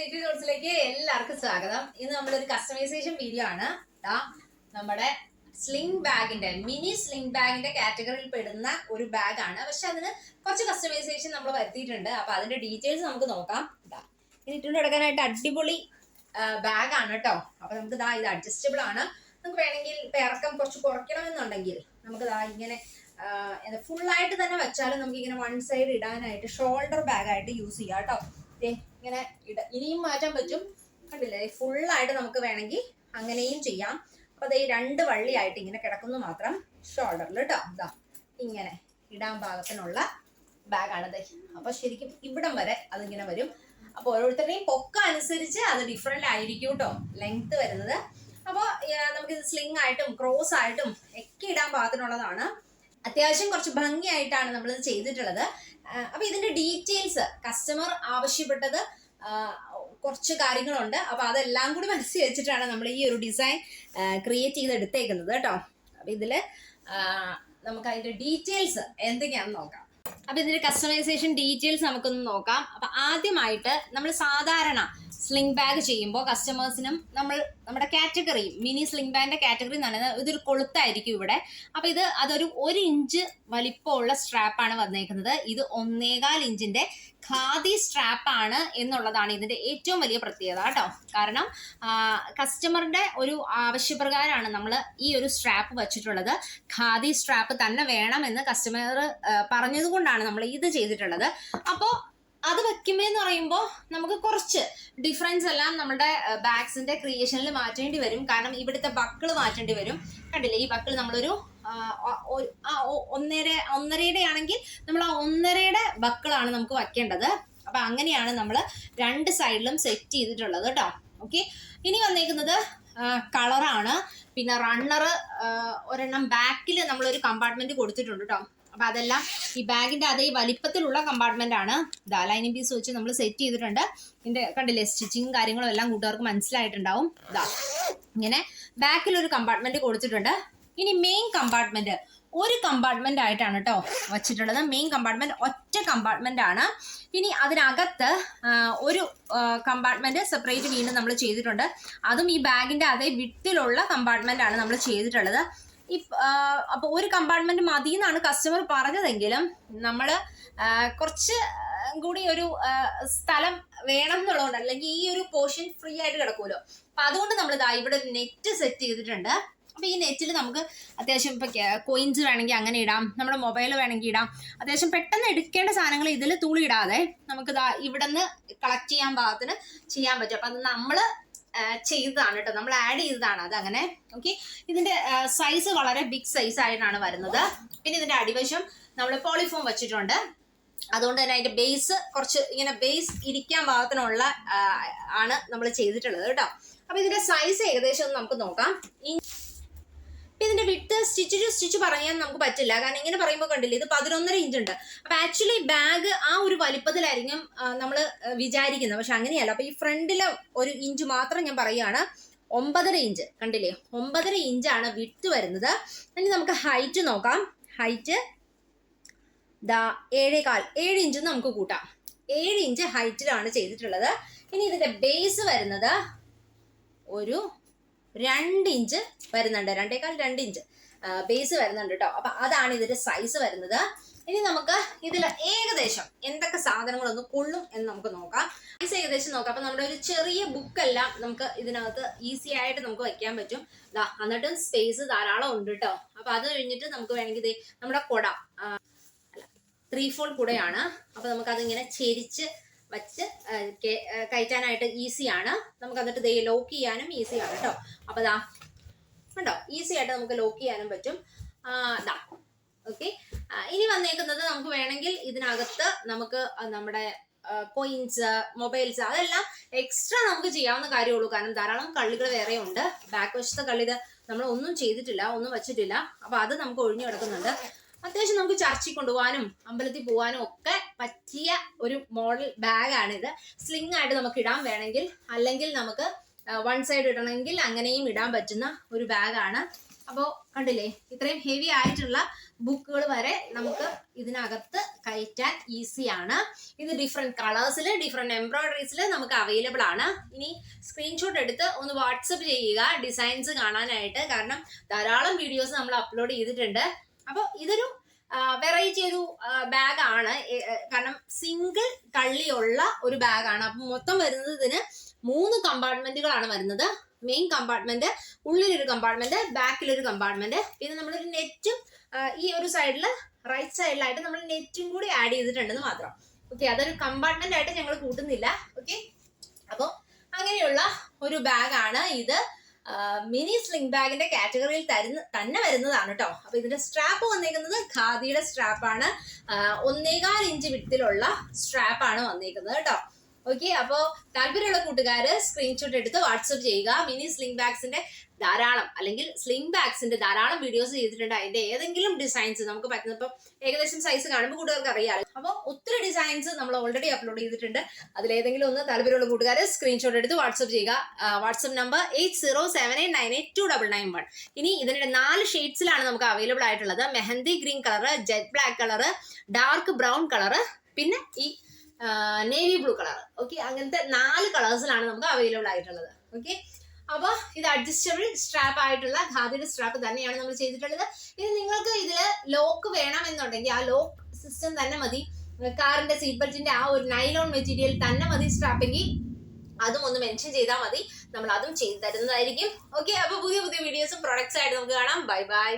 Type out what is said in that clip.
Little എല്ലാവർക്കും സ്വാഗതം. ഇന്ന് നമ്മളൊരു കസ്റ്റമൈസേഷൻ വീഡിയോ ആണ്. നമ്മുടെ സ്ലിംഗ് ബാഗിന്റെ മിനി സ്ലിംഗ് ബാഗിന്റെ കാറ്റഗറിയിൽ പെടുന്ന ഒരു ബാഗ് ആണ്. പക്ഷെ അതിന് കുറച്ച് കസ്റ്റമൈസേഷൻ നമ്മൾ വരുത്തിയിട്ടുണ്ട്. അപ്പൊ അതിന്റെ ഡീറ്റെയിൽസ് നമുക്ക് നോക്കാം. ഇതാ ഇത് ഇട്ടുകൊണ്ട് കിടക്കാനായിട്ട് അടിപൊളി ബാഗ് ആണ് കേട്ടോ. അപ്പൊ നമുക്ക് ഇതാ ഇത് അഡ്ജസ്റ്റബിൾ ആണ്. നമുക്ക് വേണമെങ്കിൽ ഇറക്കം കുറച്ച് കുറയ്ക്കണമെന്നുണ്ടെങ്കിൽ നമുക്ക് ഇതാ ഇങ്ങനെ ഫുൾ ആയിട്ട് തന്നെ വെച്ചാലും നമുക്ക് ഇങ്ങനെ വൺ സൈഡ് ഇടാനായിട്ട് ഷോൾഡർ ബാഗായിട്ട് യൂസ് ചെയ്യാം കേട്ടോ. ഇങ്ങനെ ഇട ഇനിയും മാറ്റാൻ പറ്റും. കണ്ടില്ലേ? ഫുൾ ആയിട്ട് നമുക്ക് വേണമെങ്കിൽ അങ്ങനെയും ചെയ്യാം. അപ്പൊ ഈ രണ്ട് വള്ളിയായിട്ട് ഇങ്ങനെ കിടക്കുന്നു മാത്രം ഷോൾഡറിൽ കേട്ടോ ഇതാ ഇങ്ങനെ ഇടാൻ പാകത്തിനുള്ള ബാഗാണ് ദേ. അപ്പൊ ശരിക്കും ഇവിടം വരെ അതിങ്ങനെ വരും. അപ്പൊ ഓരോരുത്തരുടെയും പൊക്ക അനുസരിച്ച് അത് ഡിഫറെന്റ് ആയിരിക്കും കേട്ടോ ലെങ്ത് വരുന്നത്. അപ്പോൾ നമുക്ക് ഇത് സ്ലിംഗ് ആയിട്ടും ക്രോസ് ആയിട്ടും ഒക്കെ ഇടാൻ പാകത്തിനുള്ളതാണ്. അത്യാവശ്യം കുറച്ച് ഭംഗിയായിട്ടാണ് നമ്മൾ ഇത് ചെയ്തിട്ടുള്ളത് അപ്പൊ ഇതിന്റെ ഡീറ്റെയിൽസ് കസ്റ്റമർ ആവശ്യപ്പെട്ടത് കുറച്ച് കാര്യങ്ങളുണ്ട്. അപ്പൊ അതെല്ലാം കൂടി മനസ്സിൽ വെച്ചിട്ടാണ് നമ്മൾ ഈ ഒരു ഡിസൈൻ ക്രിയേറ്റ് ചെയ്ത് എടുത്തേക്കുന്നത് കേട്ടോ. അപ്പൊ ഇതിൽ നമുക്ക് അതിന്റെ ഡീറ്റെയിൽസ് എന്തൊക്കെയാണെന്ന് നോക്കാം. അപ്പൊ ഇതിന്റെ കസ്റ്റമൈസേഷൻ ഡീറ്റെയിൽസ് നമുക്കൊന്ന് നോക്കാം. അപ്പൊ ആദ്യമായിട്ട് നമ്മൾ സാധാരണ സ്ലിംഗ് ബാഗ് ചെയ്യുമ്പോൾ കസ്റ്റമേഴ്സിനും നമ്മൾ നമ്മുടെ കാറ്റഗറി മിനി സ്ലിംഗ് ബാഗിന്റെ കാറ്റഗറി എന്ന് പറയുന്നത് ഇതൊരു കൊളുത്തായിരിക്കും ഇവിടെ. അപ്പോൾ ഇത് അതൊരു ഒരു ഇഞ്ച് വലിപ്പമുള്ള സ്ട്രാപ്പാണ് വന്നേക്കുന്നത്. ഇത് ഒന്നേകാൽ ഇഞ്ചിന്റെ ഖാദി സ്ട്രാപ്പാണ് എന്നുള്ളതാണ് ഇതിന്റെ ഏറ്റവും വലിയ പ്രത്യേകത കേട്ടോ. കാരണം കസ്റ്റമറുടെ ഒരു ആവശ്യപ്രകാരമാണ് നമ്മൾ ഈ ഒരു സ്ട്രാപ്പ് വെച്ചിട്ടുള്ളത്. ഖാദി സ്ട്രാപ്പ് തന്നെ വേണമെന്ന് കസ്റ്റമർ പറഞ്ഞതുകൊണ്ടാണ് നമ്മൾ ഇത് ചെയ്തിട്ടുള്ളത്. അപ്പോൾ അത് വെക്കുമ്പോന്ന് പറയുമ്പോൾ നമുക്ക് കുറച്ച് ഡിഫറൻസ് എല്ലാം നമ്മുടെ ബാഗ്സിന്റെ ക്രിയേഷനിൽ മാറ്റേണ്ടി വരും. കാരണം ഇവിടുത്തെ ബക്കിൾ മാറ്റേണ്ടി വരും. കണ്ടില്ലേ? ഈ ബക്കിൾ നമ്മളൊരു ഒന്നര ഒന്നരയുടെ ആണെങ്കിൽ നമ്മൾ ആ ഒന്നരയുടെ ബക്കിളാണ് നമുക്ക് വയ്ക്കേണ്ടത്. അപ്പൊ അങ്ങനെയാണ് നമ്മൾ രണ്ട് സൈഡിലും സെറ്റ് ചെയ്തിട്ടുള്ളത് കേട്ടോ. ഓക്കെ ഇനി വന്നേക്കുന്നത് കളറാണ് പിന്നെ റണ്ണർ ഒരെണ്ണം ബാക്കിൽ നമ്മളൊരു കമ്പാർട്ട്മെന്റ് കൊടുത്തിട്ടുണ്ട് കേട്ടോ. അപ്പൊ അതെല്ലാം ഈ ബാഗിന്റെ അതേ വലിപ്പത്തിലുള്ള കമ്പാർട്ട്മെന്റ് ആണ്. ഇതാ ലൈനിങ് പീസ് വെച്ച് നമ്മൾ സെറ്റ് ചെയ്തിട്ടുണ്ട്. ഇതിന്റെ കണ്ടില്ലേ സ്റ്റിച്ചിങ്ങും കാര്യങ്ങളും എല്ലാം കൂട്ടുകാർക്ക് മനസ്സിലായിട്ടുണ്ടാവും. ഇതാ ഇങ്ങനെ ബാക്കിൽ ഒരു കമ്പാർട്ട്മെന്റ് കൊടുത്തിട്ടുണ്ട്. ഇനി മെയിൻ കമ്പാർട്ട്മെന്റ് ഒരു കമ്പാർട്ട്മെന്റ് ആയിട്ടാണ് കേട്ടോ വെച്ചിട്ടുള്ളത്. മെയിൻ കമ്പാർട്ട്മെന്റ് ഒറ്റ കമ്പാർട്ട്മെന്റ് ആണ്. ഇനി അതിനകത്ത് ഒരു കമ്പാർട്ട്മെന്റ് സെപ്പറേറ്റ് വീണ്ടും നമ്മൾ ചെയ്തിട്ടുണ്ട്. അതും ഈ ബാഗിന്റെ അതേ വിട്ടിലുള്ള കമ്പാർട്ട്മെന്റ് ആണ് നമ്മൾ ചെയ്തിട്ടുള്ളത്. ഈ അപ്പോൾ ഒരു കമ്പാർട്ട്മെന്റ് മതി എന്നാണ് കസ്റ്റമർ പറഞ്ഞതെങ്കിലും നമ്മൾ കുറച്ച് കൂടി ഒരു സ്ഥലം വേണം എന്നുള്ളതുകൊണ്ട് അല്ലെങ്കിൽ ഈ ഒരു പോർഷൻ ഫ്രീ ആയിട്ട് കിടക്കുമല്ലോ. അപ്പൊ അതുകൊണ്ട് നമ്മൾ ഇതാ ഇവിടെ നെറ്റ് സെറ്റ് ചെയ്തിട്ടുണ്ട്. അപ്പൊ ഈ നെറ്റിൽ നമുക്ക് അത്യാവശ്യം ഇപ്പൊ കോയിൻസ് വേണമെങ്കിൽ അങ്ങനെ ഇടാം നമ്മുടെ മൊബൈൽ വേണമെങ്കിൽ ഇടാം. അത്യാവശ്യം പെട്ടെന്ന് എടുക്കേണ്ട സാധനങ്ങൾ ഇതിൽ തൂളി ഇടാതെ നമുക്ക് ഇതാ ഇവിടെ നിന്ന് കളക്ട് ചെയ്യാൻ പാകത്തിന് ചെയ്യാൻ പറ്റും. അപ്പൊ അത് നമ്മൾ ആ, ചെയ്തതാണ് കേട്ടോ. നമ്മൾ ആഡ് ചെയ്തതാണ് അത് അങ്ങനെ ഓക്കെ ഇതിന്റെ സൈസ് വളരെ ബിഗ് സൈസ് ആയിട്ടാണ് വരുന്നത്. പിന്നെ ഇതിന്റെ അടിവശം നമ്മൾ പോളിഫോം വെച്ചിട്ടുണ്ട്. അതുകൊണ്ട് തന്നെ അതിന്റെ ബേസ് കുറച്ച് ഇങ്ങനെ ബേസ് ഇരിക്കാൻ പാകത്തിനുള്ള ആണ് നമ്മൾ ചെയ്തിട്ടുള്ളത് കേട്ടോ. അപ്പൊ ഇതിന്റെ സൈസ് ഏകദേശം നമുക്ക് നോക്കാം. ഇതിന്റെ വിട്ട് സ്റ്റിച്ച് ടു സ്റ്റിച്ച് പറയാൻ നമുക്ക് പറ്റില്ല. കാരണം ഇങ്ങനെ പറയുമ്പോൾ കണ്ടില്ലേ ഇത് പതിനൊന്നര ഇഞ്ച് ഉണ്ട്. അപ്പൊ ആക്ച്വലി ബാഗ് ആ ഒരു വലിപ്പത്തിലായിരിക്കും നമ്മൾ വിചാരിക്കുന്നത്. പക്ഷെ അങ്ങനെയല്ല. അപ്പൊ ഈ ഫ്രണ്ടിലെ ഒരു ഇഞ്ച് മാത്രം ഞാൻ പറയുകയാണ് ഒമ്പതര ഇഞ്ച് കണ്ടില്ലേ? ഒമ്പതര ഇഞ്ചാണ് വിട്ട് വരുന്നത്. ഇനി നമുക്ക് ഹൈറ്റ് നോക്കാം. ഹൈറ്റ് ദാ ഏഴേകാൽ. ഏഴ് ഇഞ്ച് നമുക്ക് കൂട്ടാം. ഏഴ് ഇഞ്ച് ഹൈറ്റിലാണ് ചെയ്തിട്ടുള്ളത്. ഇനി ഇതിന്റെ ബേസ് വരുന്നത് ഒരു രണ്ട് ഇഞ്ച് വരുന്നുണ്ട്. രണ്ടേക്കാൾ രണ്ട് ഇഞ്ച്. ബേസ് വരുന്നുണ്ട് കേട്ടോ അപ്പൊ അതാണ് ഇതിന്റെ സൈസ് വരുന്നത്. ഇനി നമുക്ക് ഇതിൽ ഏകദേശം എന്തൊക്കെ സാധനങ്ങളൊന്ന് കൊള്ളും എന്ന് നമുക്ക് നോക്കാം. സൈസ് ഏകദേശം നോക്കാം. അപ്പൊ നമ്മുടെ ഒരു ചെറിയ ബുക്കെല്ലാം നമുക്ക് ഇതിനകത്ത് ഈസി ആയിട്ട് നമുക്ക് വെക്കാൻ പറ്റും. എന്നിട്ടും സ്പേസ് ധാരാളം ഉണ്ട് കേട്ടോ അപ്പൊ അത് കഴിഞ്ഞിട്ട് നമുക്ക് വേണമെങ്കിൽ നമ്മുടെ കുട ത്രീ ഫോൾ കുടയാണ്. അപ്പൊ നമുക്ക് അതിങ്ങനെ ചെരിച്ച് വച്ച് കയറ്റാനായിട്ട് ഈസിയാണ് നമുക്ക് എന്നിട്ട് ദേ ലോക്ക് ചെയ്യാനും ഈസിയാണ് കേട്ടോ അപ്പൊ ദാ കണ്ടോ? ഈസി ആയിട്ട് നമുക്ക് ലോക്ക് ചെയ്യാനും പറ്റും. ദാ ഓക്കെ ഇനി വന്നേക്കുന്നത് നമുക്ക് വേണമെങ്കിൽ ഇതിനകത്ത് നമുക്ക് നമ്മുടെ കോയിൻസ് മൊബൈൽസ് അതെല്ലാം എക്സ്ട്രാ നമുക്ക് ചെയ്യാവുന്ന കാര്യമുള്ളൂ. കാരണം ധാരാളം കള്ളികൾ വേറെ ഉണ്ട് ബാക്ക് വശത്തെ കള്ളിത് നമ്മൾ ഒന്നും ചെയ്തിട്ടില്ല ഒന്നും വെച്ചിട്ടില്ല. അപ്പൊ അത് നമുക്ക് ഒഴിഞ്ഞു കിടക്കുന്നുണ്ട്. അത്യാവശ്യം നമുക്ക് ചർച്ചിൽ കൊണ്ടുപോകാനും അമ്പലത്തിൽ പോകാനും ഒക്കെ പറ്റിയ ഒരു മോഡൽ ബാഗാണ് ഇത് സ്ലിംഗ് ആയിട്ട് നമുക്ക് ഇടാൻ വേണമെങ്കിൽ അല്ലെങ്കിൽ നമുക്ക് വൺ സൈഡ് ഇടണമെങ്കിൽ അങ്ങനെയും ഇടാൻ പറ്റുന്ന ഒരു ബാഗാണ് അപ്പോൾ കണ്ടില്ലേ ഇത്രയും ഹെവി ആയിട്ടുള്ള ബുക്കുകൾ വരെ നമുക്ക് ഇതിനകത്ത് കയറ്റാൻ ഈസിയാണ് ഇത് ഡിഫറെന്റ് കളേഴ്സിൽ ഡിഫറെന്റ് എംബ്രോയിഡറീസിൽ നമുക്ക് അവൈലബിൾ ആണ്. ഇനി സ്ക്രീൻഷോട്ട് എടുത്ത് ഒന്ന് വാട്സപ്പ് ചെയ്യുക ഡിസൈൻസ് കാണാനായിട്ട്. കാരണം ധാരാളം വീഡിയോസ് നമ്മൾ അപ്ലോഡ് ചെയ്തിട്ടുണ്ട്. അപ്പോൾ ഇതൊരു വെറൈറ്റി ഒരു ബാഗ് ആണ്. ഏ- ഏ, കാരണം സിംഗിൾ കള്ളിയുള്ള ഒരു ബാഗാണ് അപ്പം മൊത്തം വരുന്നത് ഇതിന് മൂന്ന് കമ്പാർട്ട്മെന്റുകളാണ് വരുന്നത്. മെയിൻ കമ്പാർട്ട്മെന്റ് ഉള്ളിലൊരു കമ്പാർട്ട്മെന്റ് ബാക്കിലൊരു കമ്പാർട്ട്മെന്റ് പിന്നെ നമ്മളൊരു നെറ്റും ഈ ഒരു സൈഡിൽ റൈറ്റ് സൈഡിലായിട്ട് നമ്മൾ നെറ്റും കൂടി ആഡ് ചെയ്തിട്ടുണ്ടെന്ന് മാത്രം. ഓക്കെ അതൊരു കമ്പാർട്ട്മെന്റ് ആയിട്ട് ഞങ്ങൾ കൂട്ടുന്നില്ല. ഓക്കെ അപ്പോൾ അങ്ങനെയുള്ള ഒരു ബാഗാണ് ഇത്. മിനി സ്ലിംഗ് ബാഗിന്റെ കാറ്റഗറിയിൽ തരുന്ന തന്നെ വരുന്നതാണ് കേട്ടോ അപ്പൊ ഇതിന്റെ സ്ട്രാപ്പ് വന്നേക്കുന്നത് ഖാദിയുടെ സ്ട്രാപ്പാണ് ഒന്നേകാൽ ഇഞ്ച് വിട്ടിലുള്ള സ്ട്രാപ്പാണ് വന്നേക്കുന്നത് കേട്ടോ ഓക്കെ അപ്പോ താല്പര്യമുള്ള കൂട്ടുകാര് സ്ക്രീൻഷോട്ട് എടുത്ത് വാട്സപ്പ് ചെയ്യുക. മിനി സ്ലിംഗ് ബാഗ്സിന്റെ ധാരാളം അല്ലെങ്കിൽ സ്ലിംഗ് ബാഗ്സിന്റെ ധാരാളം വീഡിയോസ് ചെയ്തിട്ടുണ്ട്. അതിന്റെ ഏതെങ്കിലും ഡിസൈൻസ് നമുക്ക് പറ്റുന്ന ഇപ്പം ഏകദേശം സൈസ് കാണുമ്പോൾ കൂട്ടുകാർക്ക് അറിയാമല്ലോ അപ്പോൾ ഒത്തിരി ഡിസൈൻസ് നമ്മൾ ഓൾറെഡി അപ്ലോഡ് ചെയ്തിട്ടുണ്ട്. അതിൽ ഏതെങ്കിലും ഒന്ന് താല്പര്യമുള്ള കൂട്ടുകാർ സ്ക്രീൻഷോട്ട് എടുത്ത് വാട്സപ്പ് ചെയ്യുക. WhatsApp number eight zero seven eight nine eight two double nine one ഇനി ഇതിന്റെ നാല് ഷെയ്ഡ്സിലാണ് നമുക്ക് അവൈലബിൾ ആയിട്ടുള്ളത്. Mehndi green colour jet black colour dark brown colour പിന്നെ ഈ നേവി ബ്ലൂ കളർ ഓക്കെ അങ്ങനത്തെ നാല് കളേഴ്സിലാണ് നമുക്ക് അവൈലബിൾ ആയിട്ടുള്ളത്. ഓക്കെ അപ്പോൾ ഇത് അഡ്ജസ്റ്റബിൾ സ്ട്രാപ്പ് ആയിട്ടുള്ള ഖാദിയുടെ സ്ട്രാപ്പ് തന്നെയാണ് നമ്മൾ ചെയ്തിട്ടുള്ളത്. ഇനി നിങ്ങൾക്ക് ഇതിൽ ലോക്ക് വേണമെന്നുണ്ടെങ്കിൽ ആ ലോക്ക് സിസ്റ്റം തന്നെ മതി. കാറിന്റെ സീറ്റ് ബെൽറ്റിന്റെ ആ ഒരു നൈലോൺ മെറ്റീരിയൽ തന്നെ മതി സ്ട്രാപ്പിങ്ങി അതും ഒന്ന് മെൻഷൻ ചെയ്താൽ മതി. നമ്മൾ അതും ചെയ്തു തരുന്നതായിരിക്കും. ഓക്കെ അപ്പൊ പുതിയ പുതിയ വീഡിയോസും പ്രൊഡക്ട്സ് ആയിട്ട് നമുക്ക് കാണാം. Bye bye